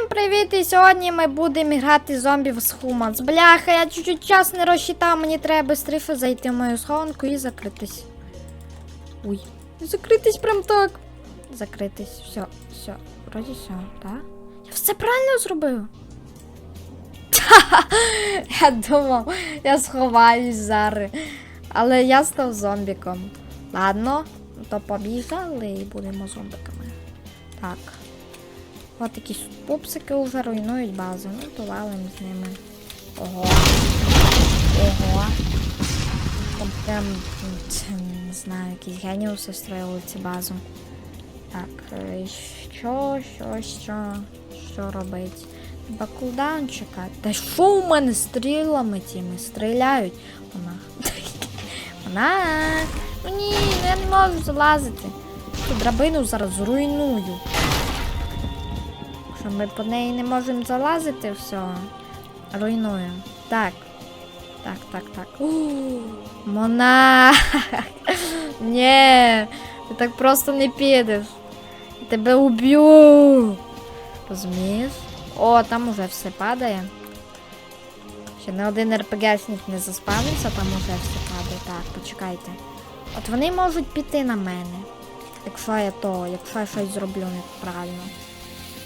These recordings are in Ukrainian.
Всім привіт! І сьогодні ми будемо грати зомбів з Хуманс. Бляха, я чуть-чуть час не розчитав, мені треба швидше зайти в мою схованку і закритись. Ой, закритись прям так. Закритись. Все, все. Вроді все, так? Я все правильно зробив. Я думав, я сховаюсь зараз. Але я став зомбіком. Ладно, то побіжали і будемо зомбиками. Так. От якісь пупсики вже руйнують базу. Ну, то валим з ними. Ого. Ого. Там прям, не знаю, якісь геніуси строїли цю базу. Так, е, що, що, що, що робить? Треба кулдаун чекати. Та що у мене стрілами цими стріляють? Вона. Вона. Ну ні, я не можу залазити. Ту драбину зараз зруйную. Що ми по неї не можемо залазити, все. Руйнуємо. Так. Так, так, так. У, Монах! Ні, ти так просто не підеш. Тебе уб'ю. Розумієш? О, там уже все падає. Ще не один РПГшник не заспавнився, там уже все падає. Так, почекайте. От вони можуть піти на мене. Якщо я то, якщо я щось зроблю неправильно.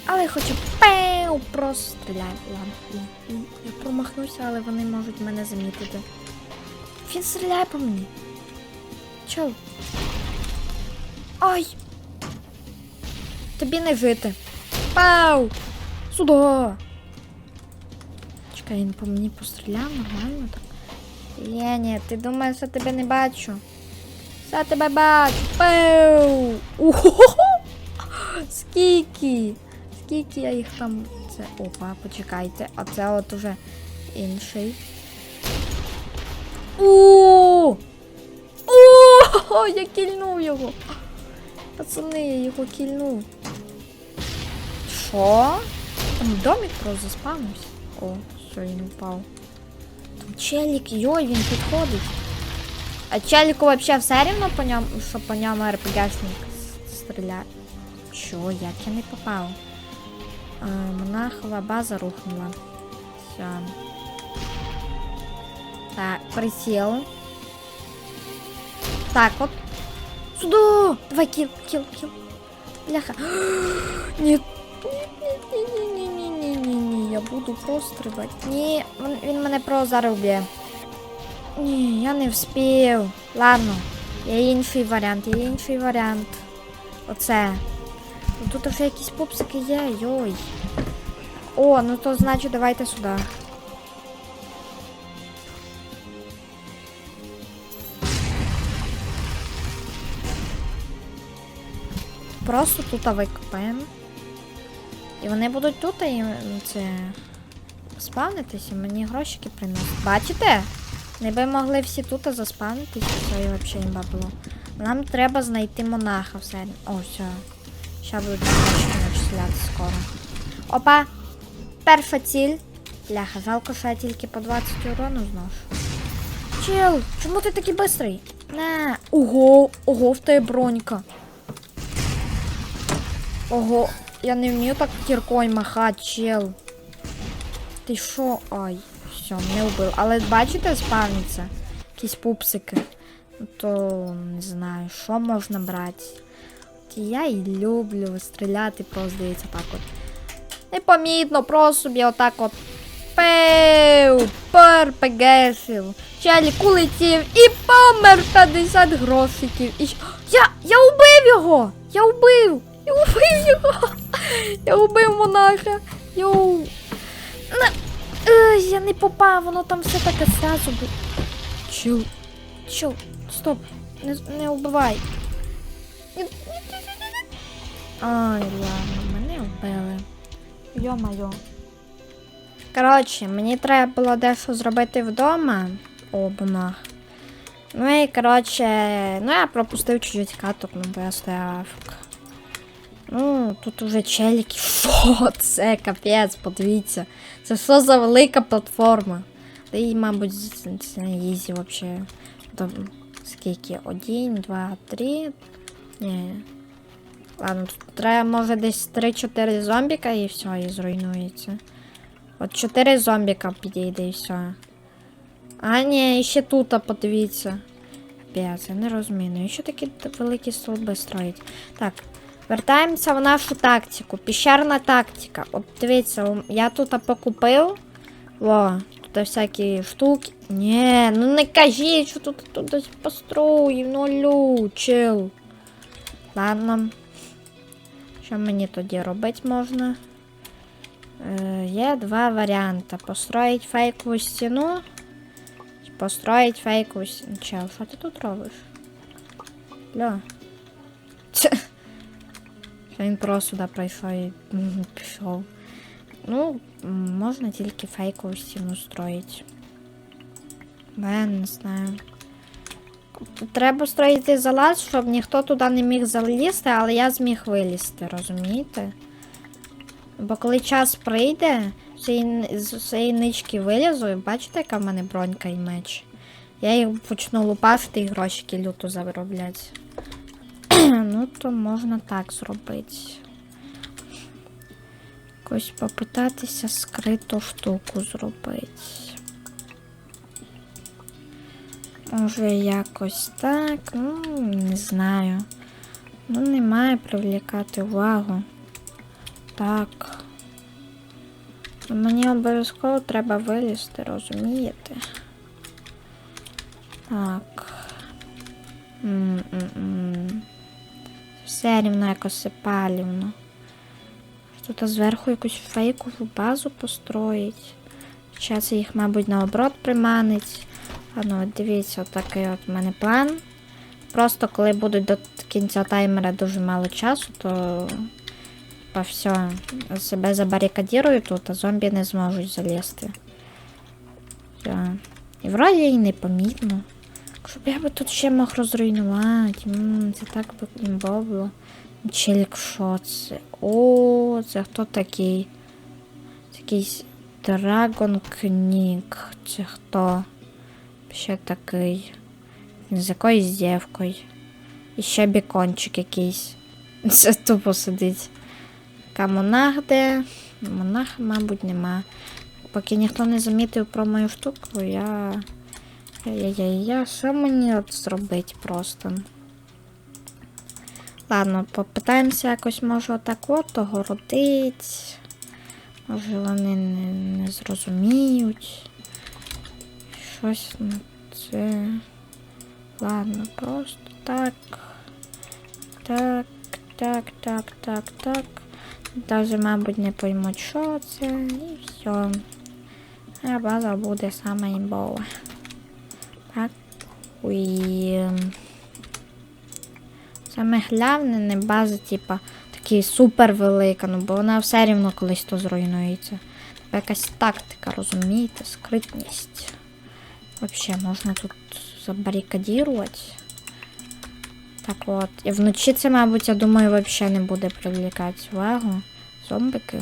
Але я хочу пеу, просто стріляю. Ладно, я промахнуся, але вони можуть мене замітити. Він стріляє по мені. Чел. Ай! Тобі не жити. Пау! Сюда! Чекай, він по мені постріляв нормально так. Є, ні, ти думаєш, я тебе не бачу. Я тебе бачу. Пау! Ухо! Скільки? Скільки я їх там. Це. Опа, почекайте. А це от уже інший. У! О, я кільнув його. Пацани, я його кільнув. Що? Там домик просто заспавнився. О, все, він упав. Там челік, йой, він підходить. А челіку вообще все рівно по ньому, що по ньому РПГшник стріляє. Що, як я не попав? Монахова база рухнула. Все. Так, присел. Так, от. Сюда! Давай кіл, кіл, кіл. Бляха. Ні. Ні-ні-ні-ні-ні-ні. Я буду просто стрибати. Ні, він- мене просто зараз. Ні, я не вспів. Ладно, є інший варіант, є інший варіант. Оце. Ну, Тут вже якісь пупсики є, йой. О, ну то значить давайте сюди. Просто тут викопаємо. І вони будуть тут і це спавнитись і мені грошики приносять. Бачите? Не би могли всі тут заспавнитись, і і взагалі імба було. Нам треба знайти монаха все. О, все. Ща будуть начисляти скоро. Опа! Перша ціль. Бляха, жалко, що я тільки по 20 урону зношу. Чел, чому ти такий бистрий? На. Ого, ого, в тебе бронька. Ого, я не вмію так кіркою махати, чел. Ти що? Ай, все, мене вбив. Але бачите, спавняться якісь пупсики. Ну, То не знаю, що можна брати. От Я і люблю стріляти, просто здається так от. Непомітно, просто собі отак от. Пеу, перпегешив. Челік улетів і помер 50 грошиків. І... Я, я убив його! Я убив! Я убив його! Я убив монаха! Йоу! На... Ей, я не попав, воно там все таке зразу було. Чил. Чил, стоп, не, не вбивай. Ай, ладно, мене вбили. Йо-майо. Коротше, мені треба було дещо зробити вдома. О, монах. Ну і коротше, ну я пропустив чуть-чуть каток, ну бо я стояв. Ну, тут уже челіки. Що це? Капець, подивіться. Це що за велика платформа? Та і, мабуть, це не ізі взагалі. Скільки? Один, два, три. Ні. Ладно, тут треба, може, десь 3-4 зомбіка і все, і зруйнується. От 4 зомбіка підійде і все. А, ні, ще тут, подивіться. П'ять, я не розумію. Ну, і що такі великі столби строїть? Так, вертаємося в нашу тактику. Піщерна тактика. От дивіться, я тут покупив. О, тут всякі штуки. Ні, ну не кажіть, що тут тут построїв, ну лю. Ладно. Що мені тоді робити можна? Е, є два варіанти. Построїть фейкову стіну. Построїть фейкову стіну. Чел, що ти тут робиш? Льо. Він просто сюди прийшов і пішов. Ну, можна тільки фейкову стіну строїть. Бо я не знаю. Треба строїти залаз, щоб ніхто туди не міг залізти, але я зміг вилізти, розумієте? Бо коли час прийде, з цієї нички вилізу, і бачите, яка в мене бронька і меч. Я їх почну лупашити і грошики люто заробляти. ну, то можна так зробити. Якось попитатися скриту штуку зробити. Може якось так, ну, не знаю. Ну, не має привлікати увагу. Так. Мені обов'язково треба вилізти, розумієте? Так. М-м-м. Все рівно якось палівно. Тут зверху якусь фейкову базу построїть. Зараз їх, мабуть, наоборот приманить. А ну, от дивіться, отакий от в мене план. Просто коли будуть до кінця таймера дуже мало часу, то по все, себе забарикадірую тут, а зомбі не зможуть залізти. Все. І вроді і непомітно. Щоб я би тут ще мог розруйнувати. М, це так би було. Челік, що це? О, це хто такий? Це якийсь Dragon King. Це хто? Ще такий. З якоюсь дівкою. І ще бікончик якийсь. Це тупо сидить. Яка монах де? Монаха, мабуть, нема. Поки ніхто не замітив про мою штуку, я. Я-я-я, що мені от зробити просто? Ладно, попитаємося якось, може, отак от огородить. Може вони не, не зрозуміють. Щось на це. Ладно, просто так. Так, так, так, так, так. Даже, мабуть, не поймуть, що це, і все. А база буде саме імбова. Так. Уй. Саме головне не база, типа, такі супер велика, ну бо вона все рівно колись то зруйнується. Якась тактика, розумієте, скритність. Вообще можна тут забарикадірувати. Так от. І вночі це, мабуть, я думаю, взагалі не буде привлікати увагу. Зомбики.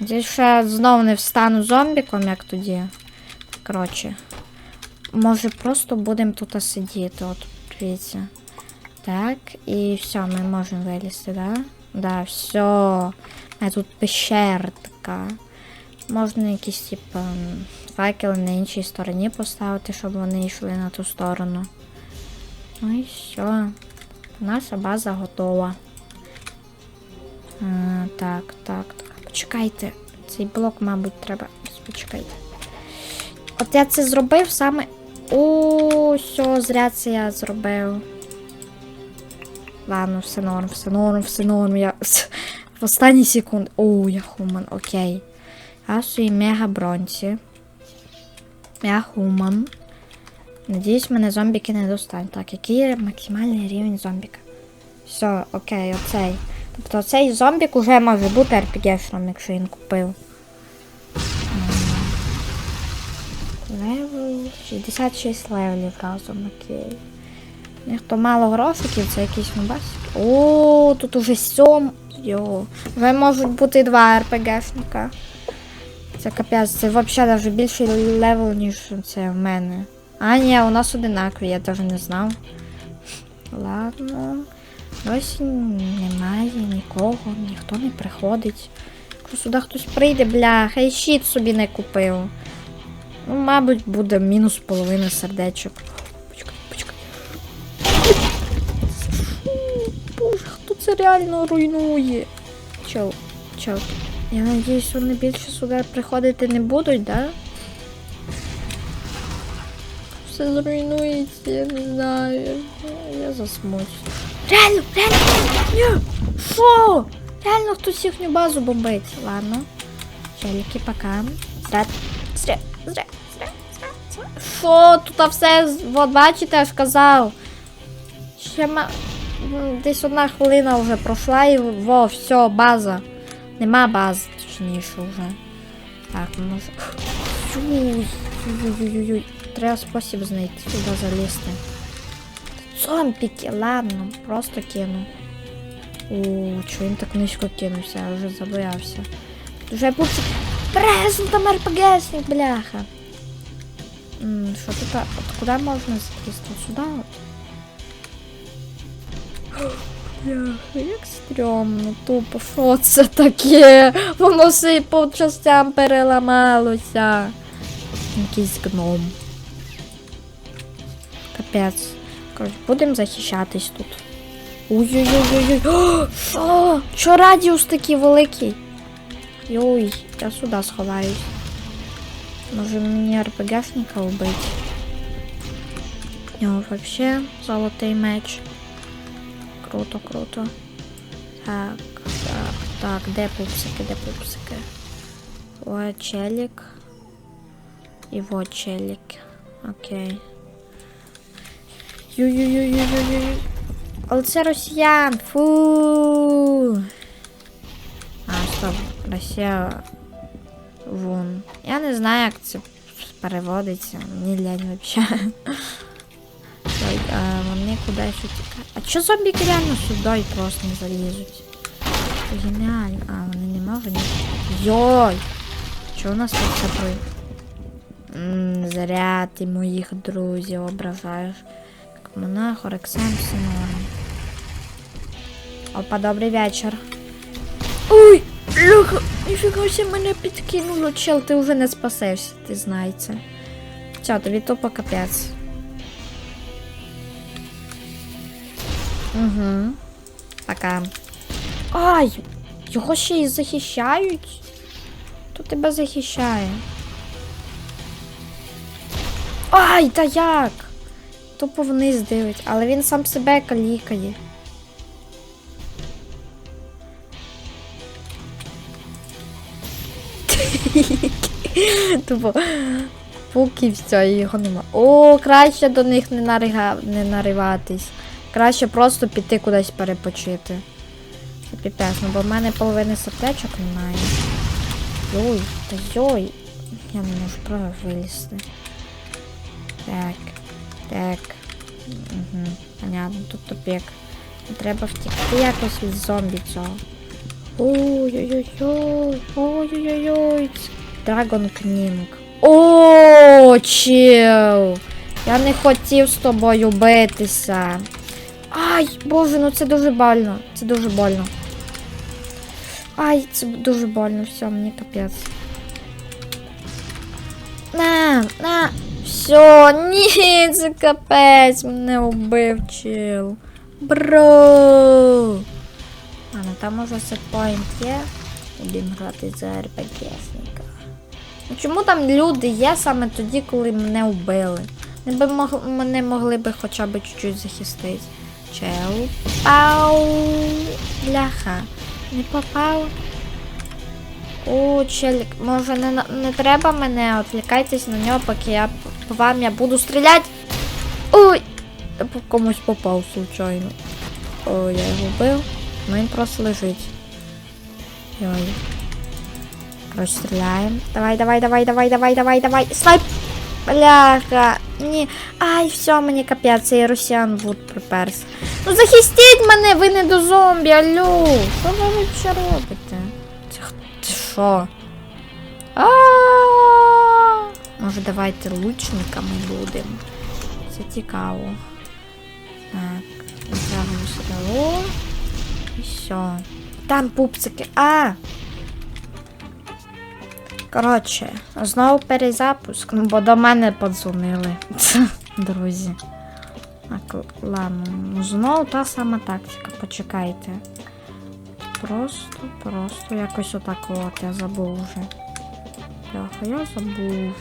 Надіюсь, що я знов не встану зомбіком, як тоді. Коротше. Може, просто будемо тут сидіти. От, дивіться. Так, і все, ми можемо вилізти, да? Да, все. А тут пещерка. Можна якісь, м, факели на іншій стороні поставити, щоб вони йшли на ту сторону. Ну і все. Наша база готова. А, так, так, так. Почекайте. Цей блок, мабуть, треба. Почекайте. От я це зробив саме. О, все, зря це я зробив. Ладно, все норм, все норм, все норм. Я в останні секунди. О, я хуман, окей. В своїй мега бронці. Я хуман. Надіюсь, мене зомбіки не достануть. Так, який максимальний рівень зомбіка? Все, окей, оцей. Тобто цей зомбік уже може бути RPG-шном, якщо він купив. Левел 66 левелів разом, окей. Ніхто мало грошиків, це якийсь нубасик. О, тут уже сьом. Йо. Вже можуть бути два РПГшника. Це капець, це взагалі навіть більший левел, ніж це в мене. А, ні, у нас одинакові, я навіть не знав. Ладно. Досі немає нікого, ніхто не приходить. Сюди хтось прийде, бляха, і щит собі не купив. Ну, мабуть, буде мінус половина сердечок. Почекай, почекай. Боже, хто це реально руйнує? Чел, чел. Я надіюсь, вони більше сюди приходити не будуть, да? Все зруйнується, я не знаю. Я засмучу. Реально, реально! Що? Реально хтось їхню базу бомбить. Ладно. Челіки, пока. Зря, зря, зря, зря, зря, зря. Тут все, от бачите, я ж казав. Ще ма... Десь одна хвилина вже пройшла і во, все, база. Нема бази, точніше вже. Так, може. Ой-ой-ой-ой. Треба спосіб знайти сюди залізти. Зомбіки, ладно, просто кину. У, чого він так низько кинувся, я вже забоявся. Вже пупсик. Пресн там РПГшник, бляха. Що тут? От куди можна залізти? Сюди? Як стрьомно, тупо, що це таке? Воно все по частям переламалося. Якийсь гном. Капець. Коротше, будемо захищатись тут. Ой-ой-ой-ой. О, Що? Що радіус такий великий? Йой, я сюди сховаюсь. Може мені РПГшника вбити? У нього вообще золотий меч. Круто, круто. Так, так, так, де пупсики, де пупсики? Вот челік. І вот челік. Окей. Ю-ю-ю-ю-ю-ю. Але це росіян. Фу. А, стоп. Росія. Вон. Я не знаю, як це переводиться. Мені лянь вообще. А вони кудись утікають. А чо зомбіки реально сюди просто не залізуть? Геніально. А, вони не можуть. Йой! Що у нас тут це при... М, Зря ти моїх друзів ображаєш. Монах, Орексен, все норм. Опа, добрий вечір. Ой, Люха, ніфіга себе мене підкинуло, чел, ти вже не спасешся, ти знай це. Все, тобі тупо капець. Угу. Пока. Ай! Його ще й захищають. Хто тебе захищає? Ай, та як? Тупо вниз дивить, але він сам себе калікає. Тупо пук все, його нема. О, краще до них не, нарига... не нариватись. Краще просто піти кудись перепочити. Це ну бо в мене половини саплечок немає. Йой, та йой. Я не можу право вилізти. Так, так. Угу, понятно, тут тупик. Треба втікти якось від зомбі цього. Ой-ой-ой, ой-ой-ой. Драгон Кнінг. О, чел! Я не хотів з тобою битися. Ай, боже, ну це дуже больно. Це дуже больно. Ай, це дуже больно, все, мені капець. На, на. Все, ні, це капець, мене убив чел. Бро. А, ну там уже сетпоінт є. Будемо грати за РПГшника. Ну чому там люди є саме тоді, коли мене вбили? Не би мог, мене могли би хоча б чуть-чуть захистити. Чел. Пау. Бляха. Не попав. О, челік, може не, не треба мене, відвлікайтесь на нього, поки я по вам я буду стріляти. Ой! По комусь попав случайно. О, я його вбив, ну він просто лежить. Йой. Короче, стріляємо. Давай, давай, давай, давай, давай, давай, давай. Снайп! Бляха. Ні. Ай, все, мені капець, цей росіян вуд приперся. Ну захистіть мене, ви не до зомбі, алло. Що ви взагалі робите? Це що? Може давайте лучниками будемо. Це цікаво. Так, натягую стрілу. І все. Там пупсики. А! Коротше, знову перезапуск, ну бо до мене подзвонили. Друзі. Так, ладно, ну знову та сама тактика, почекайте. Просто, просто якось отак от, я забув вже. Бляха, я забув.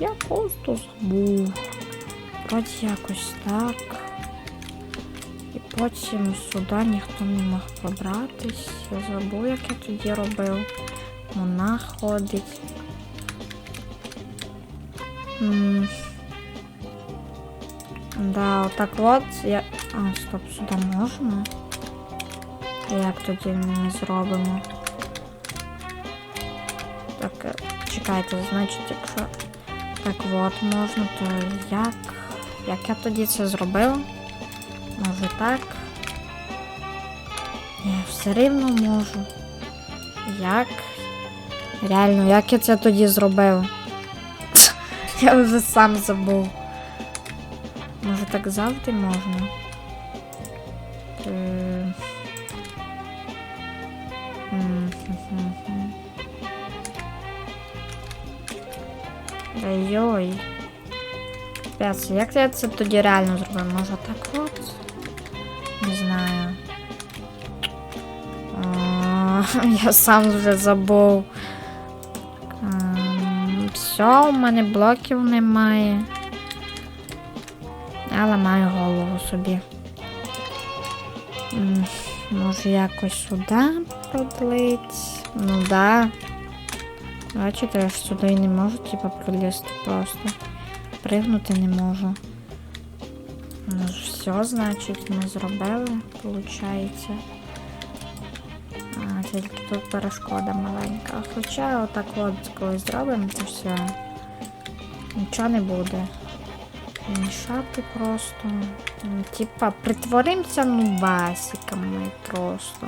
Я просто забув. Вроді якось так. І потім сюди ніхто не мог пробратись. Я забув, як я тоді робив. Вона ходить. Да, отак от я. А, стоп, сюди можна? Як тоді ми зробимо? Так, е, чекайте, значить, якщо так от можна, то як? Як я тоді це зробив? Може так? Ні, все рівно можу. Як? Реально, як я це тоді зробив? Я вже сам забув. Може так завжди можна? Хм-хм-хм. Ой-ой. Капець, як я це тоді реально зробив? Може так от? Не знаю. Я сам вже забув. Все, у мене блоків немає. Я ламаю голову собі. Може якось сюди продлить. Ну да. Бачите, я ж сюди не можу, типа, пролізти просто. Пригнути не можу. Ну ж все, значить, ми зробили, виходить. Тільки тут перешкода маленька. Хоча отак от коли зробимо, то все. Нічого не буде. Мішати просто. Типа, притворимося нубасиками просто.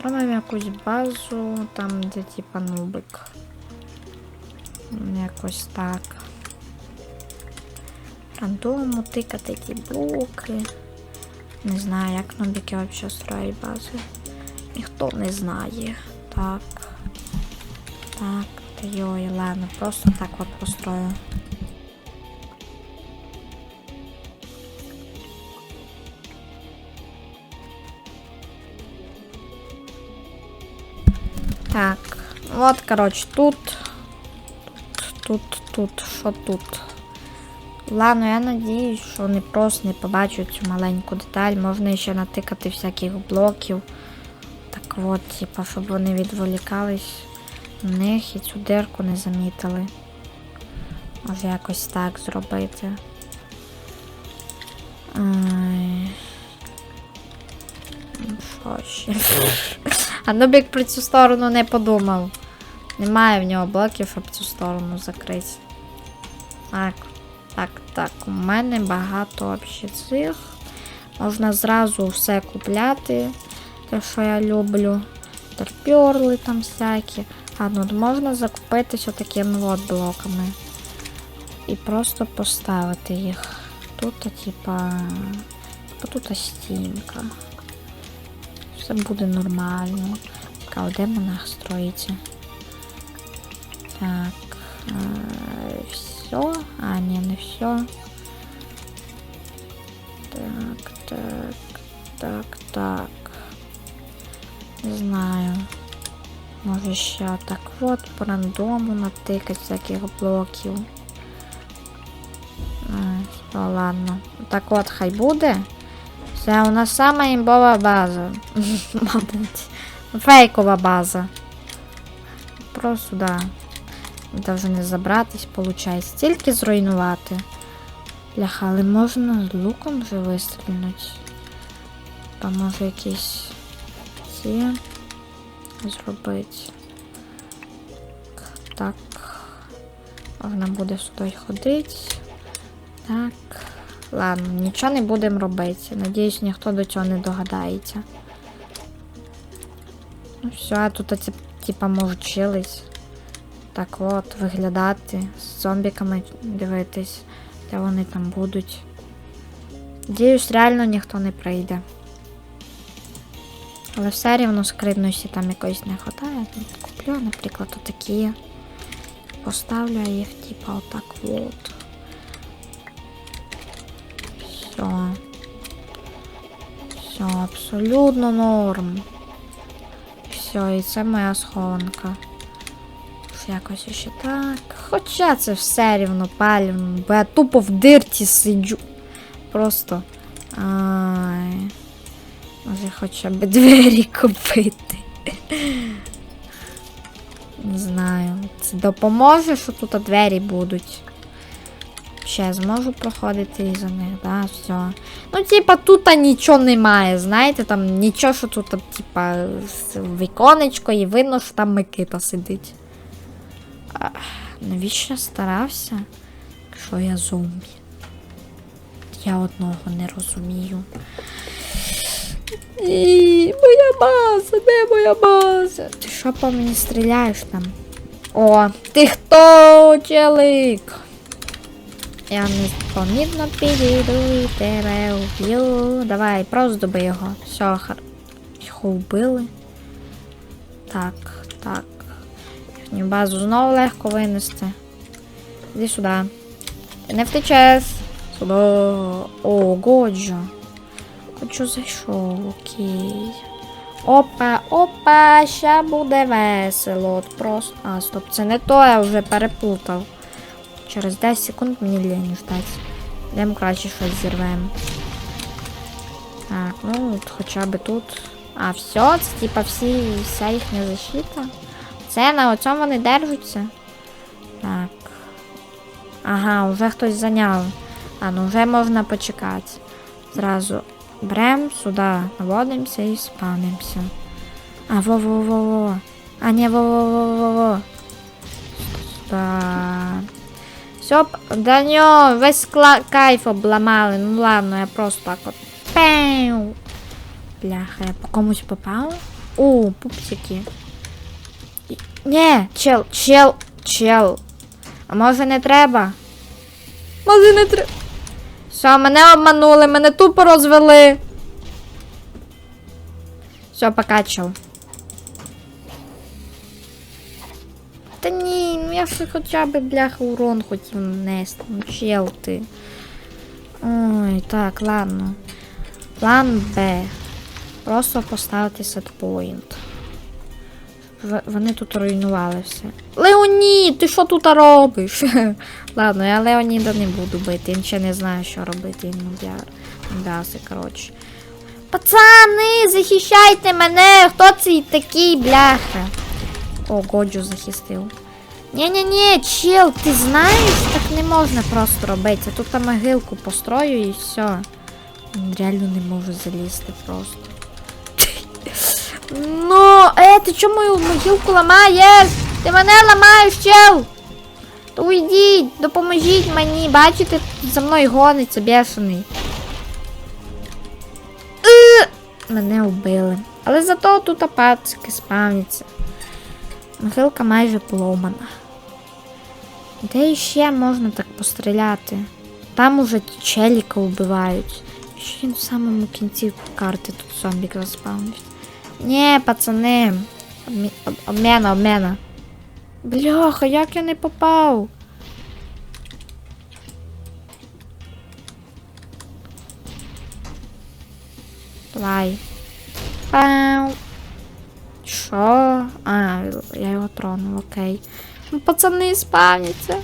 Зробимо якусь базу, там, де типа нубик. Якось так. Рандому тикати ті блоки. Не знаю, як нубики взагалі строять бази. Ніхто не знає. Так. Так, та йой, ладно, просто так от построю. Так, от, коротше, тут. Тут, тут, тут, що тут? Ладно, я надіюсь, що вони просто не побачать цю маленьку деталь. Можна ще натикати всяких блоків. Так типа, щоб вони відволікались на них і цю дирку не замітили. Може якось так зробити. Ай. Ну, Що ще? А Нубік про цю сторону не подумав. Немає в нього блоків, щоб цю сторону закрити. Так, так, так. У мене багато взагалі цих. Можна зразу все купляти. Те, що я люблю. Терпьорли там всякі. А ну можна закупитись отакими от блоками. І просто поставити їх. Тут, типа. Тут стінка. Все буде нормально. Цікаво, де монах строїться? Так. все. А, ні, не все. Так, так, так, так. Ще так от по рандому натикати всяких блоків. Все, ладно. Так от хай буде. Це у нас сама імбова база. Мабуть. Фейкова база. Просто, да. Даже не забратись, виходить. Тільки зруйнувати. Бляха, але можна з луком вже вистрілити. Та може якісь ці зробити. Так. Можна буде сюди ходити. Так. Ладно, нічого не будемо робити. Надіюсь, ніхто до цього не догадається. Ну все, а тут ці, типа можуть чились. Так от, виглядати, з зомбіками дивитись, де вони там будуть. Надіюсь, реально ніхто не прийде. Але все рівно скритності там якоїсь не вистачає. Куплю, наприклад, отакі. Поставлю їх, типа, отак от. Все. Все, абсолютно норм. Все, і це моя схованка. Якось ще так. Хоча це все рівно палівно, бо я тупо в дирті сиджу. Просто. Ай. Може хоча б двері купити. Не знаю. Це допоможе, що тут двері будуть. Ще зможу проходити із за них, да, все. Ну, типа, тут нічого немає, знаєте, там нічого, що тут, типа, віконечко і видно, що там Микита сидить. А, навіщо я старався, якщо я зомбі? Я одного не розумію. І моя база, де моя база? Ти що по мені стріляєш там? О, ти хто, челик? Я непомітно підійду і тебе вб'ю. Давай, просто би його. Все, хар... Його вбили. Так, так. Їхню базу знову легко винести. Іди сюди. Ти не втечеш. Сюди. О, Годжо. Годжо зайшов, окей. Опа, опа, ща буде весело. От просто. А, стоп, це не то, я вже переплутав. Через 10 секунд мені лінь ждать. Йдемо краще щось зірвемо. Так, ну от хоча б тут. А, все, це типа всі, вся їхня защита. Це на цьому вони держаться. Так. Ага, вже хтось зайняв. А, ну вже можна почекати. Зразу берем сюди, наводимося і спавнимося. А, во-во-во-во. А, не, во-во-во-во-во. Сюда. Все, да нього весь кайф обламали. Ну ладно, я просто так от. Пеу. Бляха, я по комусь попав? О, пупсики. Ні, чел, чел, чел. А може не треба? Може не треба. Все, мене обманули, мене тупо розвели. Все, покачав. Та ні, ну я ж хоча б бляха урон хотів нанести. Ну чел ти. Ой, так, ладно. План Б. Просто поставити сетпоінт. Вони тут руйнували все. Леонід, ти що тут робиш? Ладно, я Леоніда не буду бити, він ще не знає, що робити. Він. Нубяси, коротше. Пацани, захищайте мене! Хто цей такий, бляха? О, Годжу захистив. Ні-ні-ні, чел, ти знаєш, так не можна просто робити. Я Тут могилку построю і все. Реально не можу залізти просто. Ну, е, ти чому мою могилку ламаєш? Ти мене ламаєш, чел! То уйдіть, допоможіть мені, бачите, за мною гониться бешений. Е, Мене вбили. Але зато тут апацики спавняться. Могилка майже поломана. Де ще можна так постріляти? Там уже челіка вбивають. Він в самому кінці карти тут зомбік заспавнився. Ні, пацани. Обмена, обмена. Бляха, як я не попав? Давай. Пау. Що? А, я його тронув, окей. Ну, пацани, спавняться.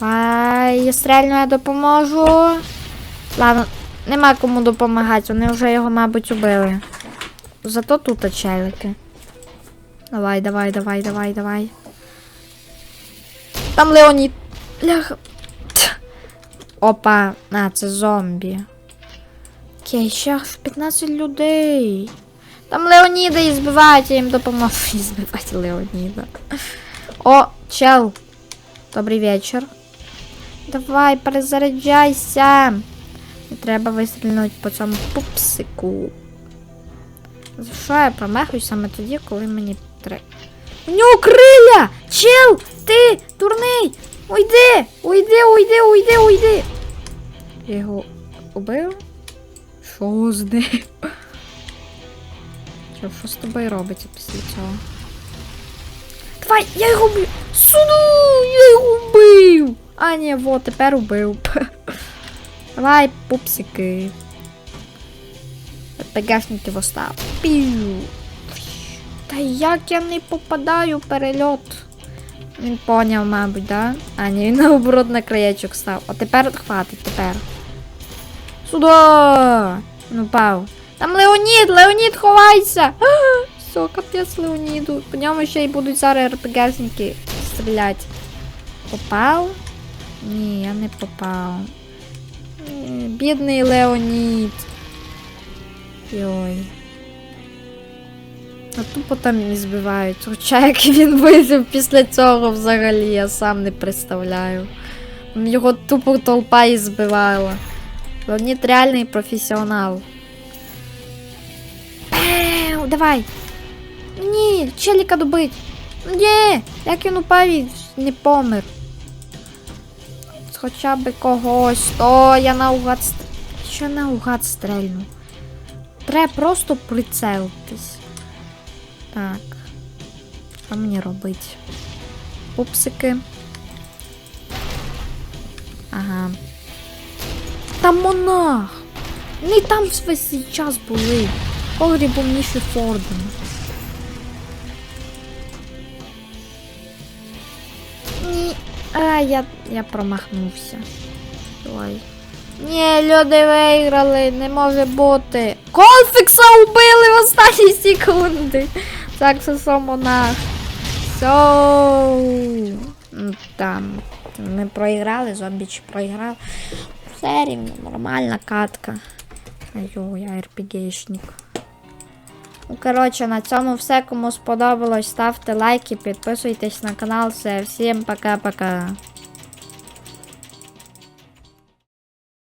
Давай, я стрельну, я допоможу. Ладно, нема кому допомагати, вони вже його, мабуть, убили. Зато тут челики. Давай, давай, давай, давай, давай. Там Леонід. Ляха. Ть. Опа, а, це зомбі. Окей, ще 15 людей. Там Леоніда і збивають, я їм допоможу і збивати Леоніда. О, чел. Добрий вечір. Давай, перезаряджайся. Не треба вистрілити по цьому пупсику. За що я промахуюсь саме тоді, коли мені треба. У нього криля! Чел! Ти! Дурний! Уйди! Уйди, уйди, уйди, уйди! Я його убив? Що з ним? Що, що з тобою робиться після цього? Давай, я його вбив! Суну! Я його вбив! А, ні, во, тепер убив. Давай, пупсики. ПГшники востав. Пів. Та як я не попадаю в перельот? Він поняв, мабуть, да? А, ні, він наоборот на краєчок став. А тепер хватить, тепер. Сюда! Ну, пав. Там Леонід, Леонід, ховайся! Все, капець Леоніду. По ньому ще й будуть зараз РПГшники стріляти. Попав? Ні, я не попав. Бідний Леонід. Йой. А тупо там і збивають. Хоча як він вижив після цього взагалі, я сам не представляю. Його тупо толпа і збивала. Леонід реальний професіонал. Пеу, давай. Ні, челіка добить. Ні, як він упав і не помер. Хоча б когось. О, я наугад. Що наугад стрельну? Треба просто прицелитись. Так. Що мені робити? Пупсики. Ага. Там монах! Вони там весь час були. Погрібом Міші Форден. Ні. А, я, я промахнувся. Ой. Ні, люди виграли, не може бути. Конфікса убили в останні секунди. Так, це. Все. Ну, Там. Ми проіграли, зомбіч проіграв. Все рівно, нормальна катка. Айо, я РПГшник. Ну, коротше, на цьому все. Кому сподобалось, ставте лайки, підписуйтесь на канал. Все, всім пока-пока.